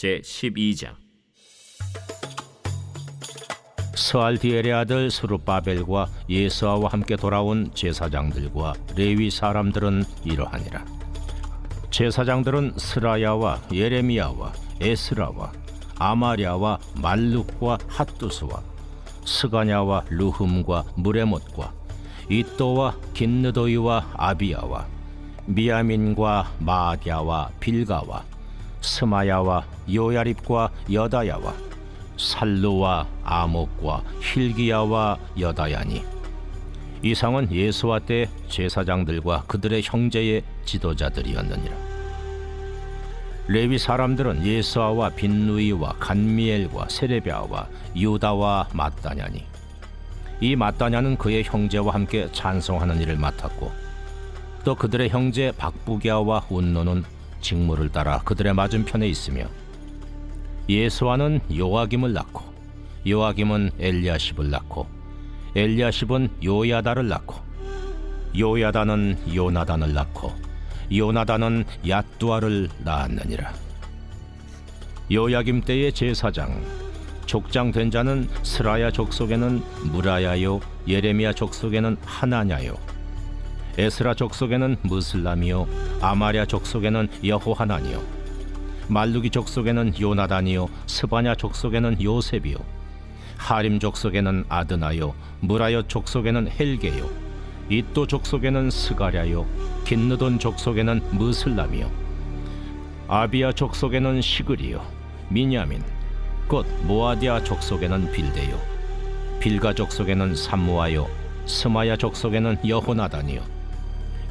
제 12장 스알디엘의 아들 스룹바벨과 예수아와 함께 돌아온 제사장들과 레위 사람들은 이러하니라. 제사장들은 스라야와 예레미야와 에스라와 아마랴와 말룩과 핫두스와 스가냐와 루흠과 무레못과 이또와 긴느도이와 아비야와 미야민과 마디야와 빌가와 스마야와 요야립과 여다야와 살루와 아목과 힐기야와 여다야니. 이상은 예수와 때 제사장들과 그들의 형제의 지도자들이었느니라. 레위 사람들은 예수아와 빈누이와 간미엘과 세레비아와 유다와 마따냐니. 이 마따냐는 그의 형제와 함께 찬송하는 일을 맡았고 또 그들의 형제 박부기아와 운노는 직무를 따라 그들의 맞은편에 있으며 예수아는 요아김을 낳고 요아김은 엘리야십을 낳고 엘리야십은 요야다를 낳고 요야다는 요나단을 낳고 요나단은 야뚜아를 낳았느니라. 요야김 때의 제사장 족장 된 자는 스라야 족속에는 무라야요 예레미야 족속에는 하나냐요 에스라 족속에는 무슬람이요 아마랴 족속에는 여호하나니요 말루기 족속에는 요나단이요 스바냐 족속에는 요셉이요 하림 족속에는 아드나요 무라여 족속에는 헬게요 이또 족속에는 스가랴요 긴느돈 족속에는 무슬람이요 아비야 족속에는 시그리요 미냐민 곧 모아디아 족속에는 빌데요 빌가 족속에는 삼무아요 스마야 족속에는 여호나단이요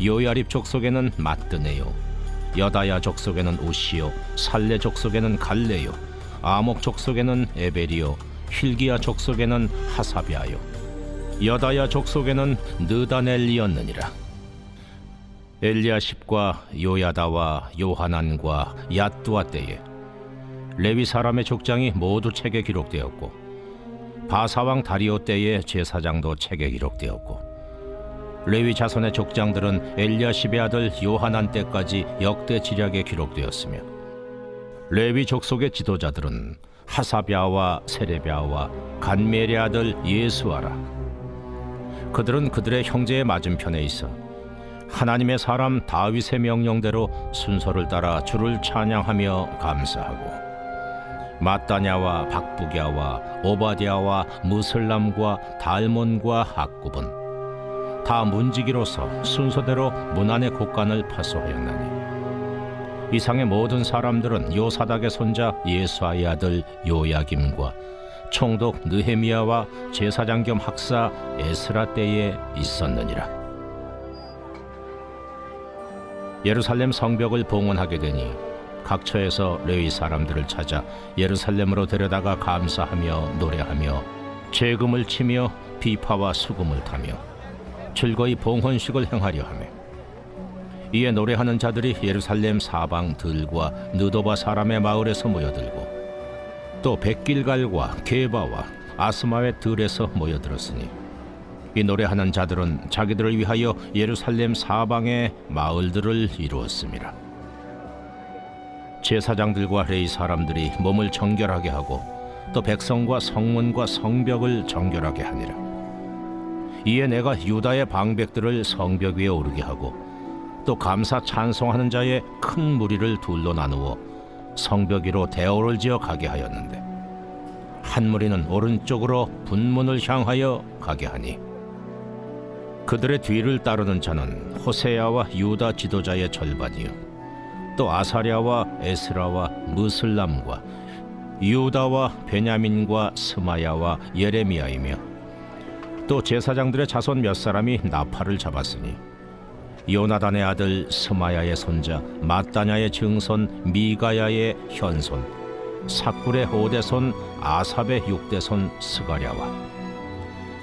요야립 족속에는 마뜨네요. 여다야 족속에는 우시요 살레 족속에는 갈레요. 아목 족속에는 에베리요 힐기야 족속에는 하사비아요. 여다야 족속에는 느다넬리였느니라. 엘리야십과 요야다와 요하난과 야뚜아 때에 레위 사람의 족장이 모두 책에 기록되었고 바사왕 다리오 때의 제사장도 책에 기록되었고 레위 자손의 족장들은 엘리야십의 아들 요하난 때까지 역대 지략에 기록되었으며 레위 족속의 지도자들은 하사비아와 세레비아와 간멜의 아들 예수아라. 그들은 그들의 형제의 맞은편에 있어 하나님의 사람 다윗의 명령대로 순서를 따라 주를 찬양하며 감사하고 마따냐와 박부갸와 오바디아와 무슬람과 달몬과 악굽은 다 문지기로서 순서대로 문안의 곡간을 파수하였나니. 이상의 모든 사람들은 요사닥의 손자 예수아의 아들 요야김과 총독 느헤미야와 제사장 겸 학사 에스라 때에 있었느니라. 예루살렘 성벽을 봉헌하게 되니 각처에서 레위 사람들을 찾아 예루살렘으로 데려다가 감사하며 노래하며 재금을 치며 비파와 수금을 타며 즐거이 봉헌식을 행하려 하며 이에 노래하는 자들이 예루살렘 사방 들과 느도바 사람의 마을에서 모여들고 또 백길갈과 게바와 아스마의 들에서 모여들었으니 이 노래하는 자들은 자기들을 위하여 예루살렘 사방의 마을들을 이루었습니다. 제사장들과 레이 사람들이 몸을 정결하게 하고 또 백성과 성문과 성벽을 정결하게 하니라. 이에 내가 유다의 방백들을 성벽 위에 오르게 하고 또 감사 찬송하는 자의 큰 무리를 둘로 나누어 성벽 위로 대오를 지어 가게 하였는데 한 무리는 오른쪽으로 분문을 향하여 가게 하니 그들의 뒤를 따르는 자는 호세야와 유다 지도자의 절반이요 또 아사랴와 에스라와 무슬람과 유다와 베냐민과 스마야와 예레미야이며 또 제사장들의 자손 몇 사람이 나팔을 잡았으니 요나단의 아들 스마야의 손자 마따냐의 증손 미가야의 현손 사꿀의 오대손 아삽의 육대손 스가랴와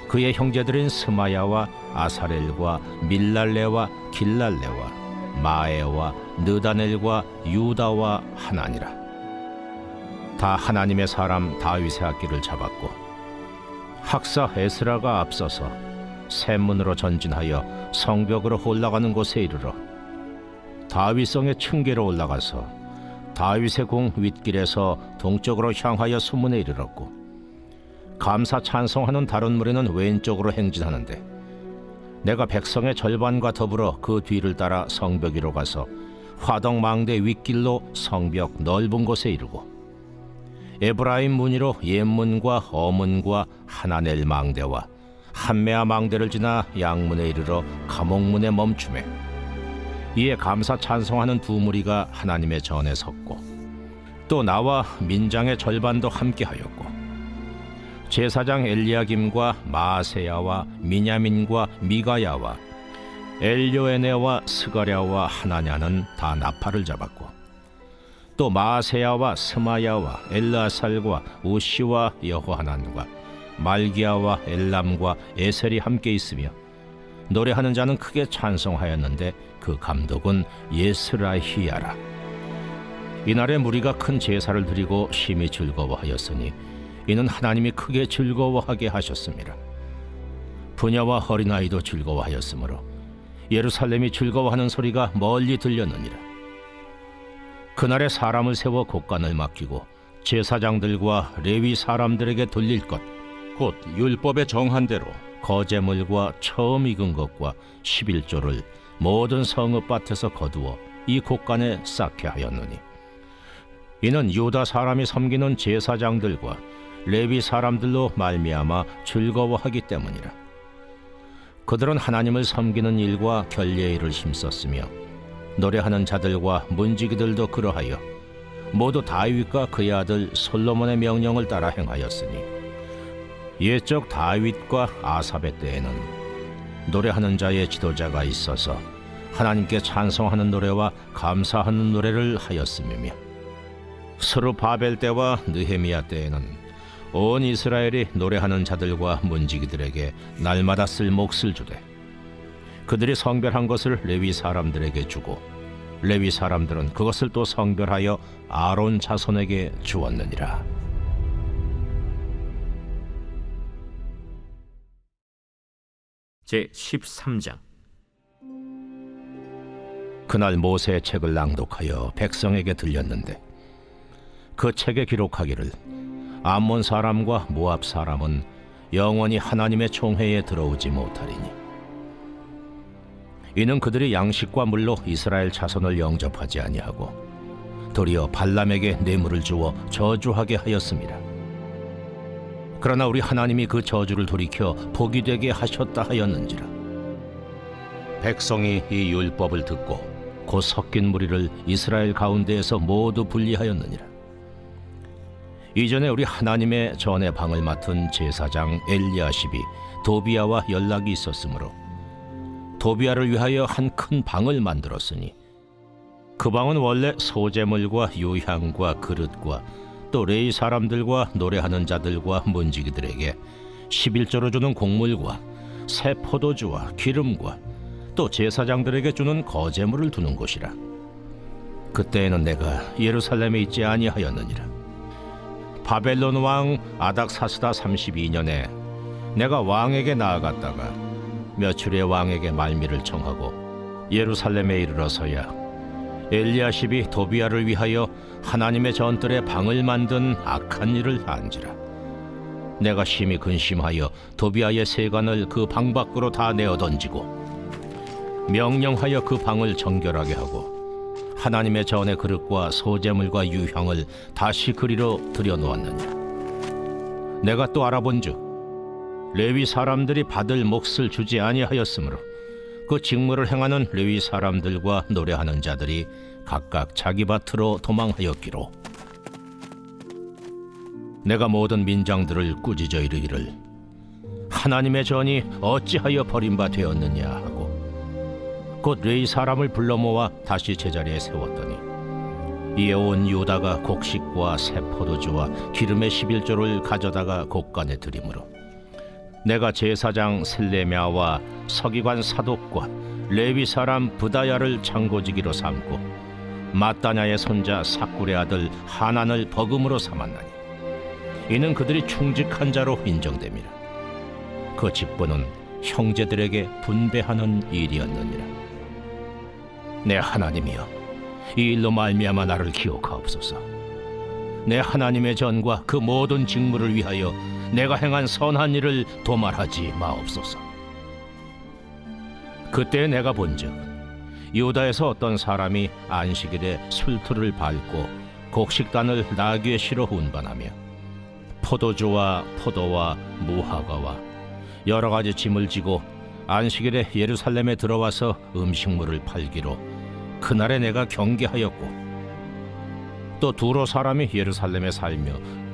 그의 형제들인 스마야와 아사렐과 밀랄레와 길랄레와 마에와 느다넬과 유다와 하나니라 다 하나님의 사람 다윗의 악기를 잡았고 학사 에스라가 앞서서 샘문으로 전진하여 성벽으로 올라가는 곳에 이르러 다윗성의 층계로 올라가서 다윗의 궁 윗길에서 동쪽으로 향하여 수문에 이르렀고 감사 찬송하는 다른 무리는 왼쪽으로 행진하는데 내가 백성의 절반과 더불어 그 뒤를 따라 성벽 위로 가서 화덕 망대 윗길로 성벽 넓은 곳에 이르고 에브라임 문이로 옛문과 어문과 하나넬 망대와 한메아 망대를 지나 양문에 이르러 감옥문에 멈추매 이에 감사 찬송하는 두 무리가 하나님의 전에 섰고 또 나와 민장의 절반도 함께하였고 제사장 엘리야김과 마세야와 미냐민과 미가야와 엘료에네와 스가랴와 하나냐는 다 나팔을 잡았고 또 마세야와 스마야와 엘라살과 우시와 여호하난과 말기야와 엘람과 에셀이 함께 있으며 노래하는 자는 크게 찬송하였는데 그 감독은 예스라히야라. 이날에 무리가 큰 제사를 드리고 심히 즐거워하였으니 이는 하나님이 크게 즐거워하게 하셨습니다. 부녀와 어린아이도 즐거워하였으므로 예루살렘이 즐거워하는 소리가 멀리 들렸느니라 그날에 사람을 세워 곡간을 맡기고 제사장들과 레위 사람들에게 돌릴 것 곧 율법에 정한 대로 거제물과 처음 익은 것과 11조를 모든 성읍 밭에서 거두어 이 곡간에 쌓게 하였느니. 이는 유다 사람이 섬기는 제사장들과 레위 사람들로 말미암아 즐거워하기 때문이라. 그들은 하나님을 섬기는 일과 결례의 일을 힘썼으며 노래하는 자들과 문지기들도 그러하여 모두 다윗과 그의 아들 솔로몬의 명령을 따라 행하였으니 옛적 다윗과 아삽의 때에는 노래하는 자의 지도자가 있어서 하나님께 찬송하는 노래와 감사하는 노래를 하였으며 스루 바벨 때와 느헤미야 때에는 온 이스라엘이 노래하는 자들과 문지기들에게 날마다 쓸 몫을 주되 그들이 성별한 것을 레위 사람들에게 주고 레위 사람들은 그것을 또 성별하여 아론 자손에게 주었느니라. 제 13장 그날 모세의 책을 낭독하여 백성에게 들렸는데 그 책에 기록하기를 암몬 사람과 모압 사람은 영원히 하나님의 총회에 들어오지 못하리니 이는 그들이 양식과 물로 이스라엘 자손을 영접하지 아니하고 도리어 발람에게 뇌물을 주어 저주하게 하였습니다. 그러나 우리 하나님이 그 저주를 돌이켜 복이 되게 하셨다 하였는지라 백성이 이 율법을 듣고 곧 섞인 무리를 이스라엘 가운데에서 모두 분리하였느니라 이전에 우리 하나님의 전의 방을 맡은 제사장 엘리야십이 도비아와 연락이 있었으므로 도비아를 위하여 한 큰 방을 만들었으니 그 방은 원래 소재물과 유향과 그릇과 또 레이 사람들과 노래하는 자들과 문지기들에게 11조로 주는 곡물과 새 포도주와 기름과 또 제사장들에게 주는 거제물을 두는 곳이라. 그때에는 내가 예루살렘에 있지 아니하였느니라. 바벨론 왕 아닥사스다 32년에 내가 왕에게 나아갔다가 며칠의 왕에게 말미를 청하고 예루살렘에 이르러서야 엘리야십이 도비아를 위하여 하나님의 전뜰에 방을 만든 악한 일을 한지라. 내가 심히 근심하여 도비아의 세관을 그 방 밖으로 다 내어 던지고 명령하여 그 방을 정결하게 하고 하나님의 전의 그릇과 소재물과 유향을 다시 그리로 들여놓았느냐 내가 또 알아본즉 레위 사람들이 받을 몫을 주지 아니하였으므로 그 직무를 행하는 레위 사람들과 노래하는 자들이 각각 자기 밭으로 도망하였기로. 내가 모든 민장들을 꾸짖어 이르기를 하나님의 전이 어찌하여 버림바 되었느냐 하고 곧 레위 사람을 불러 모아 다시 제자리에 세웠더니 이에 온 유다가 곡식과 새 포도주와 기름의 11조를 가져다가 곡간에 들이므로 내가 제사장 셀레미아와 서기관 사독과 레위 사람 부다야를 창고지기로 삼고 마따냐의 손자 사꿀의 아들 하난을 버금으로 삼았나니 이는 그들이 충직한 자로 인정됨이라 그 직분은 형제들에게 분배하는 일이었느니라 내 하나님이여 이 일로 말미암아 나를 기억하옵소서. 내 하나님의 전과 그 모든 직무를 위하여 내가 행한 선한 일을 도말하지 마옵소서. 그때 내가 본즉 유다에서 어떤 사람이 안식일에 술틀을 밟고 곡식단을 나귀에 실어 운반하며 포도주와 포도와 무화과와 여러 가지 짐을 지고 안식일에 예루살렘에 들어와서 음식물을 팔기로 그날에 내가 경계하였고 또 두로 사람이 예루살렘에 살며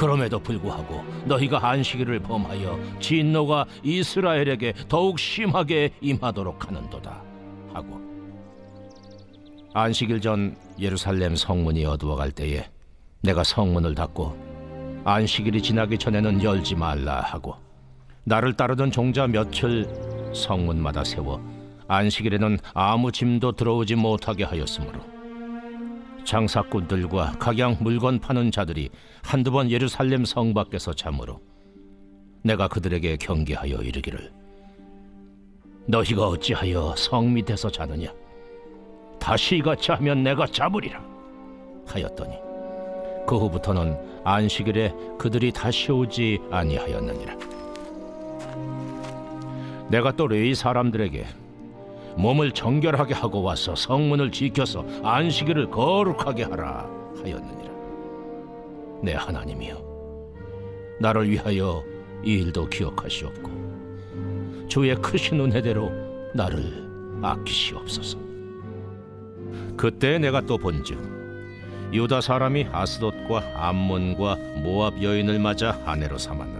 그럼에도 불구하고 너희가 안식일을 범하여 진노가 이스라엘에게 더욱 심하게 임하도록 하는도다. 하고 안식일 전 예루살렘 성문이 어두워갈 때에 내가 성문을 닫고 안식일이 지나기 전에는 열지 말라 하고 나를 따르던 종자 며칠 성문마다 세워 안식일에는 아무 짐도 들어오지 못하게 하였으므로 장사꾼들과 각양 물건 파는 자들이 한두 번 예루살렘 성 밖에서 잠으로 내가 그들에게 경계하여 이르기를 너희가 어찌하여 성 밑에서 자느냐? 다시 이같이 하면 내가 잡으리라 하였더니 그 후부터는 안식일에 그들이 다시 오지 아니하였느니라. 내가 또 레위 사람들에게 몸을 정결하게 하고 와서 성문을 지켜서 안식일을 거룩하게 하라 하였느니라. 내 하나님이여, 나를 위하여 이 일도 기억하시옵고 주의 크신 은혜대로 나를 아끼시옵소서. 그때 내가 또 본즉 유다 사람이 아스돗과 암몬과 모압 여인을 맞아 아내로 삼았는데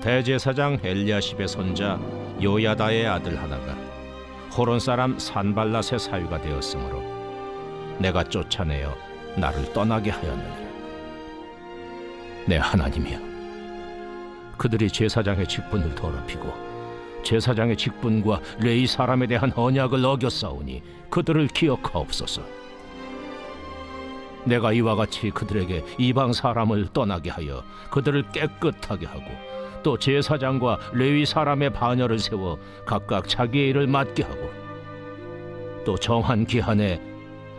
대제사장 엘리야십의 손자 요야다의 아들 하나가 호론 사람 산발랏의 사위가 되었으므로 내가 쫓아내어 나를 떠나게 하였느니라. 내 하나님이여 그들이 제사장의 직분을 더럽히고 제사장의 직분과 레이 사람에 대한 언약을 어겼사오니 그들을 기억하옵소서. 내가 이와 같이 그들에게 이방 사람을 떠나게 하여 그들을 깨끗하게 하고 또 제사장과 레위 사람의 반열을 세워 각각 자기의 일을 맡게 하고 또 정한 기한에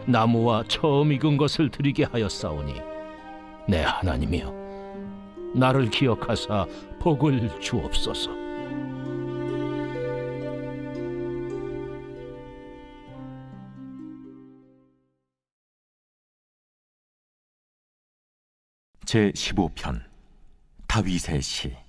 나무와 처음 익은 것을 드리게 하였사오니 내 하나님이여 나를 기억하사 복을 주옵소서. 제 15편 다윗의 시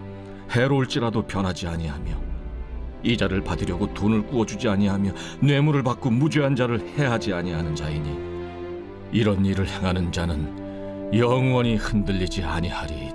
해로울지라도 변하지 아니하며 이자를 받으려고 돈을 구워주지 아니하며 뇌물을 받고 무죄한 자를 해하지 아니하는 자이니 이런 일을 행하는 자는 영원히 흔들리지 아니하리이다.